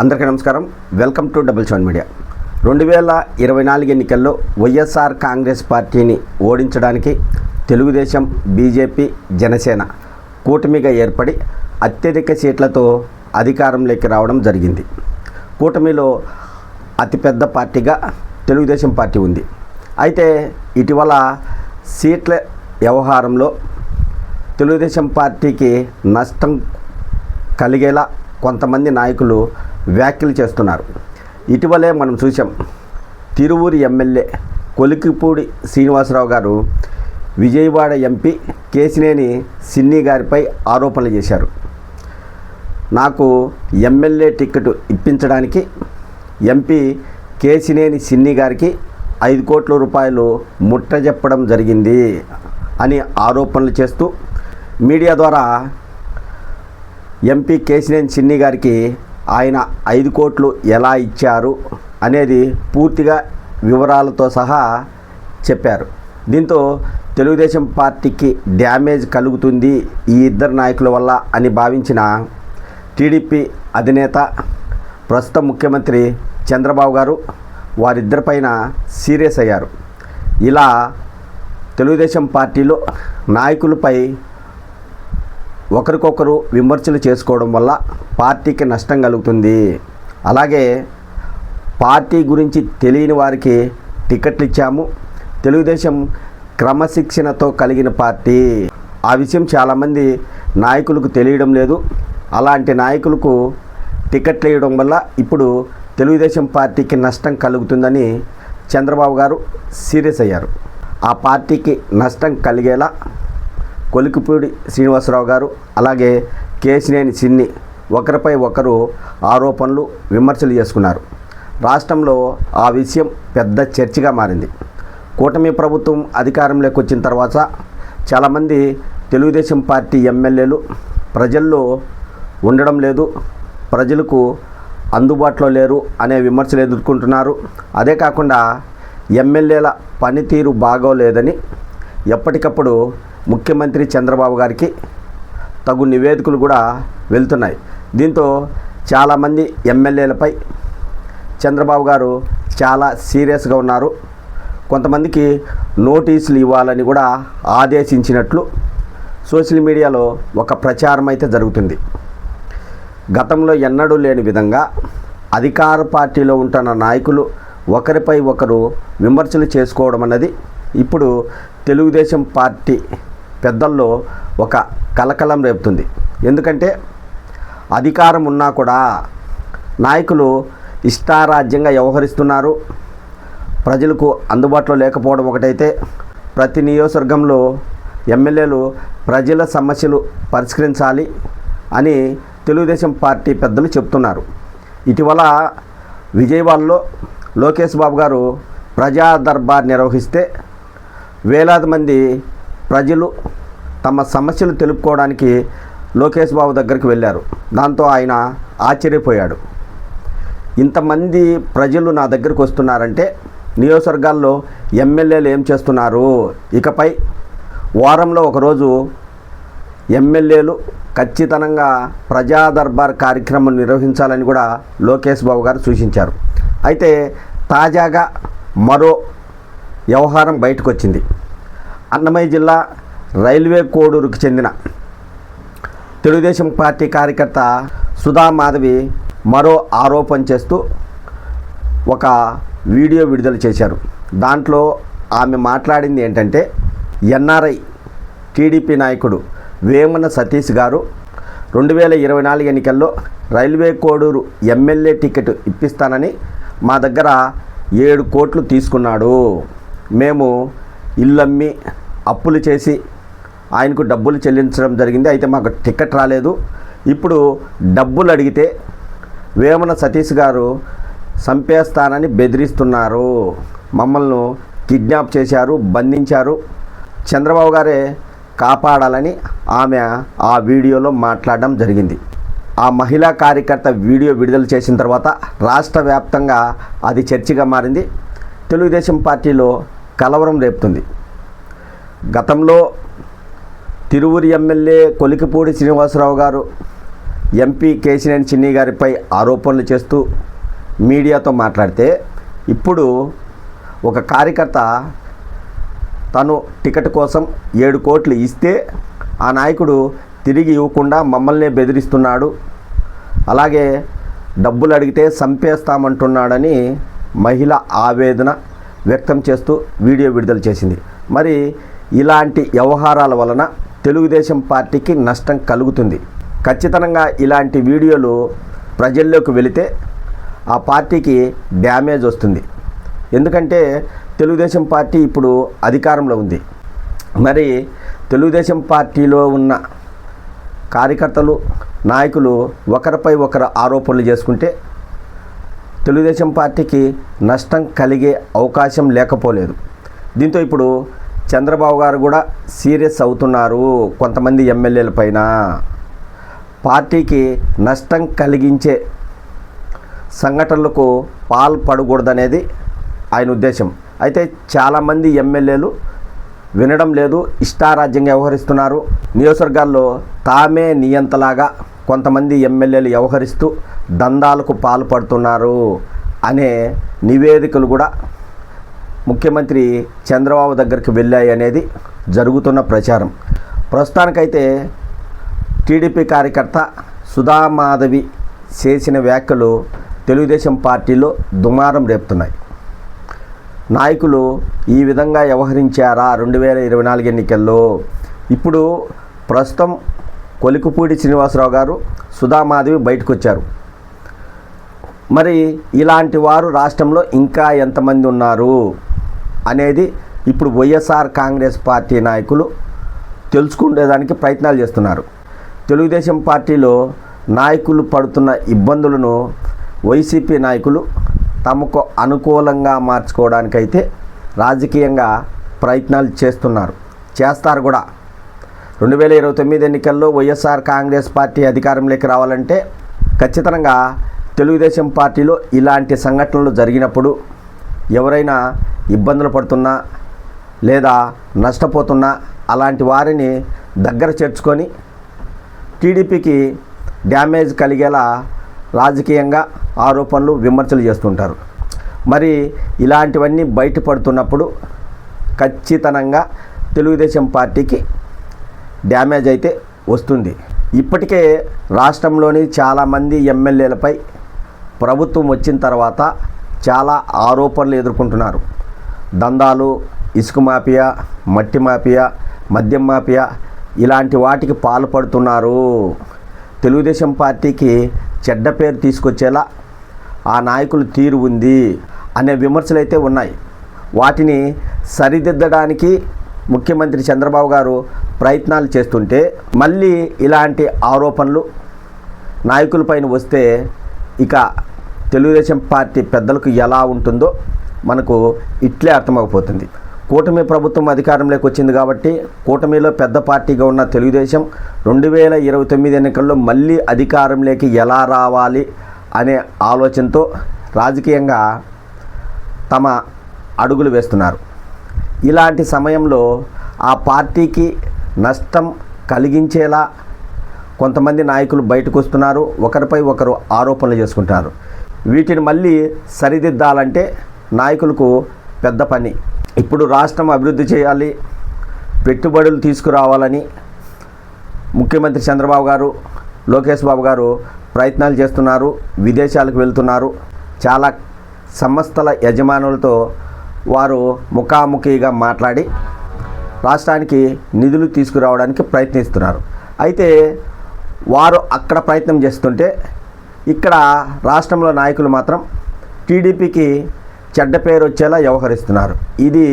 అందరికీ నమస్కారం. Welcome to double seven media. రెండు వేల ఇరవై నాలుగు ఎన్నికల్లో వైఎస్ఆర్ కాంగ్రెస్ పార్టీని ఓడించడానికి తెలుగుదేశం బీజేపీ జనసేన కూటమిగా ఏర్పడి అత్యధిక సీట్లతో అధికారంలోకి రావడం జరిగింది. కూటమిలో అతిపెద్ద పార్టీగా తెలుగుదేశం పార్టీ ఉంది. అయితే ఇటీవల సీట్ల వ్యవహారంలో తెలుగుదేశం పార్టీకి నష్టం కలిగేలా కొంతమంది నాయకులు వ్యాఖ్యలు చేస్తున్నారు. ఇటీవలే మనం చూసాం తిరువూరి ఎమ్మెల్యే కొలికిపూడి శ్రీనివాసరావు గారు విజయవాడ ఎంపీ కేసినేని సిన్ని గారిపై ఆరోపణలు చేశారు. నాకు ఎమ్మెల్యే టికెట్ ఇప్పించడానికి ఎంపీ కేసినేని సిన్ని గారికి ఐదు కోట్ల రూపాయలు ముట్టజెప్పడం జరిగింది అని ఆరోపణలు చేస్తూ మీడియా ద్వారా ఎంపీ కేసినేని సిన్ని గారికి ఆయన ఐదు కోట్లు ఎలా ఇచ్చారు అనేది పూర్తిగా వివరాలతో సహా చెప్పారు. దీంతో తెలుగుదేశం పార్టీకి డ్యామేజ్ కలుగుతుంది ఈ ఇద్దరు నాయకుల వల్ల అని భావించిన టీడీపీ అధినేత ప్రస్తుత ముఖ్యమంత్రి చంద్రబాబు గారు వారిద్దరిపైన సీరియస్ అయ్యారు. ఇలా తెలుగుదేశం పార్టీలో నాయకులపై ఒకరికొకరు విమర్శలు చేసుకోవడం వల్ల పార్టీకి నష్టం కలుగుతుంది. అలాగే పార్టీ గురించి తెలియని వారికి టికెట్లు ఇచ్చాము. తెలుగుదేశం క్రమశిక్షణతో కలిగిన పార్టీ. ఆ విషయం చాలామంది నాయకులకు తెలియడం లేదు. అలాంటి నాయకులకు టికెట్లు ఇవ్వడం వల్ల ఇప్పుడు తెలుగుదేశం పార్టీకి నష్టం కలుగుతుందని చంద్రబాబు గారు సీరియస్ అయ్యారు. ఆ పార్టీకి నష్టం కలిగేలా కొలికిపూడి శ్రీనివాసరావు గారు అలాగే కేసినేని సిన్ని ఒకరిపై ఒకరు ఆరోపణలు విమర్శలు చేసుకున్నారు. రాష్ట్రంలో ఆ విషయం పెద్ద చర్చగా మారింది. కూటమి ప్రభుత్వం అధికారంలోకి వచ్చిన తర్వాత చాలామంది తెలుగుదేశం పార్టీ ఎమ్మెల్యేలు ప్రజల్లో ఉండడం లేదు ప్రజలకు అందుబాటులో లేరు అనే విమర్శలు ఎదుర్కొంటున్నారు. అదే కాకుండా ఎమ్మెల్యేల పనితీరు బాగోలేదని ఎప్పటికప్పుడు ముఖ్యమంత్రి చంద్రబాబు గారికి తగు నివేదికలు కూడా వెళ్తున్నాయి. దీంతో చాలామంది ఎమ్మెల్యేలపై చంద్రబాబు గారు చాలా సీరియస్గా ఉన్నారు. కొంతమందికి నోటీసులు ఇవ్వాలని కూడా ఆదేశించినట్లు సోషల్ మీడియాలో ఒక ప్రచారం అయితే జరుగుతుంది. గతంలో ఎన్నడూ లేని విధంగా అధికార పార్టీలో ఉంటున్న నాయకులు ఒకరిపై ఒకరు విమర్శలు చేసుకోవడం అన్నది ఇప్పుడు తెలుగుదేశం పార్టీ పెద్దల్లో ఒక కలకలం రేపుతుంది. ఎందుకంటే అధికారం ఉన్నా కూడా నాయకులు ఇష్టారాజ్యంగా వ్యవహరిస్తున్నారు. ప్రజలకు అందుబాటులో లేకపోవడం ఒకటైతే ప్రతి నియోజకవర్గంలో ఎమ్మెల్యేలు ప్రజల సమస్యలు పరిష్కరించాలి అని తెలుగుదేశం పార్టీ పెద్దలు చెప్తున్నారు. ఇటీవల విజయవాడలో లోకేష్ బాబు గారు ప్రజా దర్బార్ నిర్వహిస్తే వేలాది మంది ప్రజలు తమ సమస్యలు తెలుపుకోవడానికి లోకేష్ బాబు దగ్గరికి వెళ్ళారు. దాంతో ఆయన ఆశ్చర్యపోయాడు. ఇంతమంది ప్రజలు నా దగ్గరికి వస్తున్నారంటే నియోజకవర్గాల్లో ఎమ్మెల్యేలు ఏం చేస్తున్నారు? ఇకపై వారంలో ఒకరోజు ఎమ్మెల్యేలు ఖచ్చితంగా ప్రజా దర్బార్ కార్యక్రమం నిర్వహించాలని కూడా లోకేష్ బాబు గారు సూచించారు. అయితే తాజాగా మరో వ్యవహారం బయటకు వచ్చింది అన్నమయ్య జిల్లా రైల్వే కోడూరుకు చెందిన తెలుగుదేశం పార్టీ కార్యకర్త సుధా మాధవి మరో ఆరోపణ చేస్తూ ఒక వీడియో విడుదల చేశారు. దాంట్లో ఆమె మాట్లాడింది ఏంటంటే ఎన్ఆర్ఐ టీడీపీ నాయకుడు వేమన సతీష్ గారు రెండు వేల ఇరవై నాలుగు ఎన్నికల్లో రైల్వే కోడూరు ఎమ్మెల్యే టికెట్ ఇప్పిస్తానని మా దగ్గర ఏడు కోట్లు తీసుకున్నాడు. మేము ఇల్లమ్మి అప్పులు చేసి ఆయనకు డబ్బులు చెల్లించడం జరిగింది. అయితే మాకు టికెట్ రాలేదు. ఇప్పుడు డబ్బులు అడిగితే వేమన సతీష్ గారు చంపేస్తానని బెదిరిస్తున్నారు. మమ్మల్ని కిడ్నాప్ చేశారు బంధించారు. చంద్రబాబు గారే కాపాడాలని ఆమె ఆ వీడియోలో మాట్లాడడం జరిగింది. ఆ మహిళా కార్యకర్త వీడియో విడుదల చేసిన తర్వాత రాష్ట్ర వ్యాప్తంగా అది చర్చగా మారింది. తెలుగుదేశం పార్టీలో కలవరం రేపుతుంది. గతంలో తిరువురి ఎమ్మెల్యే కొలికిపూడి శ్రీనివాసరావు గారు ఎంపీ కేసినేని చిన్ని గారిపై ఆరోపణలు చేస్తూ మీడియాతో మాట్లాడితే ఇప్పుడు ఒక కార్యకర్త తను టికెట్ కోసం ఏడు కోట్లు ఇస్తే ఆ నాయకుడు తిరిగి ఇవ్వకుండా మమ్మల్ని బెదిరిస్తున్నాడు. అలాగే డబ్బులు అడిగితే చంపేస్తామంటున్నాడని మహిళ ఆవేదన వ్యక్తం చేస్తూ వీడియో విడుదల చేసింది. మరి ఇలాంటి వ్యవహారాల వలన తెలుగుదేశం పార్టీకి నష్టం కలుగుతుంది. ఖచ్చితంగా ఇలాంటి వీడియోలు ప్రజల్లోకి వెళితే ఆ పార్టీకి డ్యామేజ్ వస్తుంది. ఎందుకంటే తెలుగుదేశం పార్టీ ఇప్పుడు అధికారంలో ఉంది. మరి తెలుగుదేశం పార్టీలో ఉన్న కార్యకర్తలు నాయకులు ఒకరిపై ఒకరు ఆరోపణలు చేసుకుంటే తెలుగుదేశం పార్టీకి నష్టం కలిగే అవకాశం లేకపోలేదు. దీంతో ఇప్పుడు చంద్రబాబు గారు కూడా సీరియస్ అవుతున్నారు కొంతమంది ఎమ్మెల్యేల పైన. పార్టీకి నష్టం కలిగించే సంఘటనలకు పాల్పడకూడదనేది ఆయన ఉద్దేశం. అయితే చాలామంది ఎమ్మెల్యేలు వినడం లేదు ఇష్టారాజ్యంగా వ్యవహరిస్తున్నారు. నియోజకవర్గాల్లో తామే నియంతలాగా కొంతమంది ఎమ్మెల్యేలు వ్యవహరిస్తూ దందాలకు పాల్పడుతున్నారు అనే నివేదికలు కూడా ముఖ్యమంత్రి చంద్రబాబు దగ్గరికి వెళ్ళాయి అనేది జరుగుతున్న ప్రచారం. ప్రస్తుతానికైతే టీడీపీ కార్యకర్త సుధామాధవి చేసిన వ్యాఖ్యలు తెలుగుదేశం పార్టీలో దుమారం రేపుతున్నాయి. నాయకులు ఈ విధంగా వ్యవహరించారా రెండు వేల ఇరవై నాలుగు ఎన్నికల్లో? ఇప్పుడు ప్రస్తుతం కొలికపూడి శ్రీనివాసరావు గారు సుధామాధవి బయటకు వచ్చారు మరి ఇలాంటి వారు రాష్ట్రంలో ఇంకా ఎంతమంది ఉన్నారు అనేది ఇప్పుడు వైఎస్ఆర్ కాంగ్రెస్ పార్టీ నాయకులు తెలుసుకునేదానికి ప్రయత్నాలు చేస్తున్నారు. తెలుగుదేశం పార్టీలో నాయకులు పడుతున్న ఇబ్బందులను వైసీపీ నాయకులు తమకు అనుకూలంగా మార్చుకోవడానికైతే రాజకీయంగా ప్రయత్నాలు చేస్తున్నారు. చేస్తారు కూడా. రెండు వేల ఇరవై తొమ్మిది ఎన్నికల్లో వైఎస్ఆర్ కాంగ్రెస్ పార్టీ అధికారంలోకి రావాలంటే ఖచ్చితంగా తెలుగుదేశం పార్టీలో ఇలాంటి సంఘటనలు జరిగినప్పుడు ఎవరైనా ఇబ్బందులు పడుతున్నా లేదా నష్టపోతున్నా అలాంటి వారిని దగ్గర చేర్చుకొని టీడీపీకి డ్యామేజ్ కలిగేలా రాజకీయంగా ఆరోపణలు విమర్శలు చేస్తుంటారు. మరి ఇలాంటివన్నీ బయటపడుతున్నప్పుడు ఖచ్చితంగా తెలుగుదేశం పార్టీకి డ్యామేజ్ అయితే వస్తుంది. ఇప్పటికే రాష్ట్రంలోని చాలామంది ఎమ్మెల్యేలపై ప్రభుత్వం వచ్చిన తర్వాత చాలా ఆరోపణలు ఎదుర్కొంటున్నారు. దందాలు ఇసుక మాఫియా మట్టి మాఫియా మద్యం మాఫియా ఇలాంటి వాటికి పాల్పడుతున్నారు. తెలుగుదేశం పార్టీకి చెడ్డ పేరు తీసుకొచ్చేలా ఆ నాయకులు తీరు ఉంది అనే విమర్శలు అయితే ఉన్నాయి. వాటిని సరిదిద్దడానికి ముఖ్యమంత్రి చంద్రబాబు గారు ప్రయత్నాలు చేస్తుంటే మళ్ళీ ఇలాంటి ఆరోపణలు నాయకులపైన వస్తే ఇక తెలుగుదేశం పార్టీ పెద్దలకు ఎలా ఉంటుందో మనకు ఇట్లే అర్థమైపోతుంది కూటమి ప్రభుత్వం అధికారంలోకి వచ్చింది కాబట్టి కూటమిలో పెద్ద పార్టీగా ఉన్న తెలుగుదేశం రెండు వేల ఇరవై తొమ్మిది ఎన్నికల్లో మళ్ళీ అధికారంలోకి ఎలా రావాలి అనే ఆలోచనతో రాజకీయంగా తమ అడుగులు వేస్తున్నారు. ఇలాంటి సమయంలో ఆ పార్టీకి నష్టం కలిగించేలా కొంతమంది నాయకులు బయటకు వస్తున్నారు ఒకరిపై ఒకరు ఆరోపణలు చేసుకుంటారు వీటిని మళ్ళీ సరిదిద్దాలంటే నాయకులకు పెద్ద పని. ఇప్పుడు రాష్ట్రం అభివృద్ధి చేయాలి పెట్టుబడులు తీసుకురావాలని ముఖ్యమంత్రి చంద్రబాబు గారు లోకేష్ బాబు గారు ప్రయత్నాలు చేస్తున్నారు విదేశాలకు వెళ్తున్నారు. చాలా సంస్థల యజమానులతో వారు ముఖాముఖిగా మాట్లాడి రాష్ట్రానికి నిధులు తీసుకురావడానికి ప్రయత్నిస్తున్నారు. అయితే వారు అక్కడ ప్రయత్నం చేస్తుంటే ఇక్కడ రాష్ట్రంలో నాయకులు మాత్రం టీడీపీకి చెడ్డ పేరు వచ్చేలా వ్యవహరిస్తున్నారు. ఇది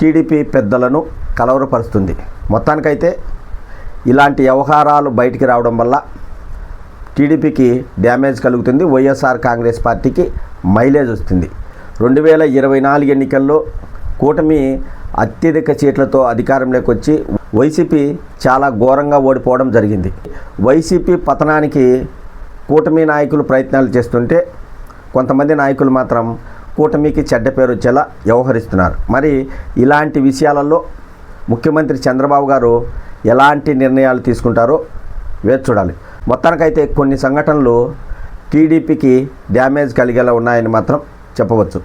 టీడీపీ పెద్దలను కలవరపరుస్తుంది. మొత్తానికైతే ఇలాంటి వ్యవహారాలు బయటికి రావడం వల్ల టీడీపీకి డ్యామేజ్ కలుగుతుంది. వైఎస్ఆర్ కాంగ్రెస్ పార్టీకి మైలేజ్ వస్తుంది. రెండు వేల ఇరవై నాలుగు ఎన్నికల్లో కూటమి అత్యధిక సీట్లతో అధికారంలోకి వచ్చి వైసీపీ చాలా ఘోరంగా ఓడిపోవడం జరిగింది. వైసీపీ పతనానికి కూటమి నాయకులు ప్రయత్నాలు చేస్తుంటే కొంతమంది నాయకులు మాత్రం కూటమికి చెడ్డ పేరు వచ్చేలా వ్యవహరిస్తున్నారు. మరి ఇలాంటి విషయాలలో ముఖ్యమంత్రి చంద్రబాబు గారు ఎలాంటి నిర్ణయాలు తీసుకుంటారో వేచి చూడాలి. మొత్తానికైతే కొన్ని సంఘటనలు టీడీపీకి డ్యామేజ్ కలిగేలా ఉన్నాయని మాత్రం చెప్పవచ్చు.